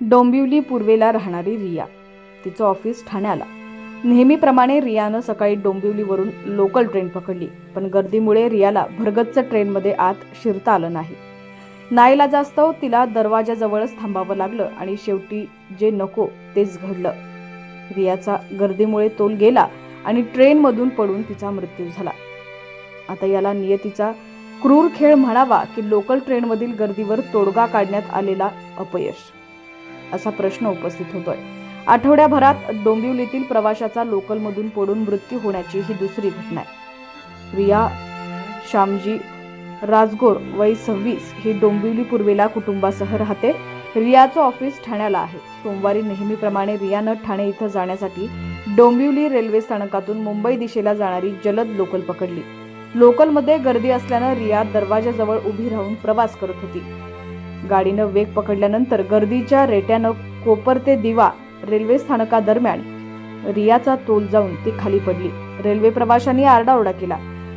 डोंबिवली पूर्वेला राहणारी रिया. तिचं ऑफिस ठाण्याला. नेहमीप्रमाणे रियानं सकाळी डोंबिवलीवरून लोकल ट्रेन पकडली पण गर्दीमुळे रियाला भरगच्च ट्रेनमध्ये आत शिरता आलं नाही. नाईलाजास्तव तिला दरवाजाजवळच थांबावं लागलं आणि शेवटी जे नको तेच घडलं. रियाचा गर्दीमुळे तोल गेला आणि ट्रेनमधून पडून तिचा मृत्यू झाला. आता याला नियतीचा क्रूर खेळ म्हणावा की लोकल ट्रेनमधील गर्दीवर तोडगा काढण्यात आलेला अपयश. असा प्रश्न उपस्थित होतोय. आठवड्याभरात डोंबिवलीतील प्रवाशाचा लोकलमधून पडून मृत्यू होण्याची ही दुसरी घटना आहे. रिया श्यामजी राजगोर वय सव्वीस ही डोंबिवली पूर्वेला कुटुंबासह राहते. रियाचं ऑफिस ठाण्याला आहे. सोमवारी नेहमीप्रमाणे रियानं ठाणे इथं जाण्यासाठी डोंबिवली रेल्वे स्थानकातून मुंबई दिशेला जाणारी जलद लोकल पकडली. लोकलमध्ये गर्दी असल्यानं रिया दरवाजाजवळ उभी राहून प्रवास करत होती. गाडीनं वेग पकडल्यानंतर गर्दीच्या रेट्यानं कोपर ते दिवा रेल्वे स्थानकादरम्यान रियाचा तोल जाऊन ती खाली पडली. रेल्वे प्रवाशांनी आरडाओरडा केला.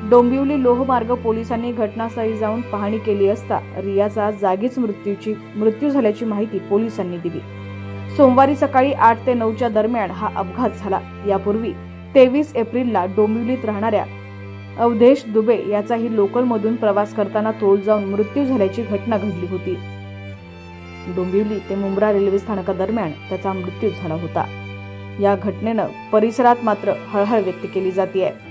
डोंबिवली लोहमार्ग पोलिसांनी घटनास्थळी जाऊन पाहणी केली असता रियाचा जागीच मृत्यूची मृत्यू झाल्याची माहिती पोलिसांनी दिली. सोमवारी सकाळी आठ ते नऊच्या दरम्यान हा अपघात झाला. यापूर्वी तेवीस एप्रिलला डोंबिवलीत राहणाऱ्या अवधेश दुबे याचाही लोकलमधून प्रवास करताना तोल जाऊन मृत्यू झाल्याची घटना घडली होती. डोंबिवली ते मुंब्रा रेल्वे स्थानकादरम्यान त्याचा मृत्यू झाला होता. या घटनेनं परिसरात मात्र हळहळ व्यक्त केली जाते आहे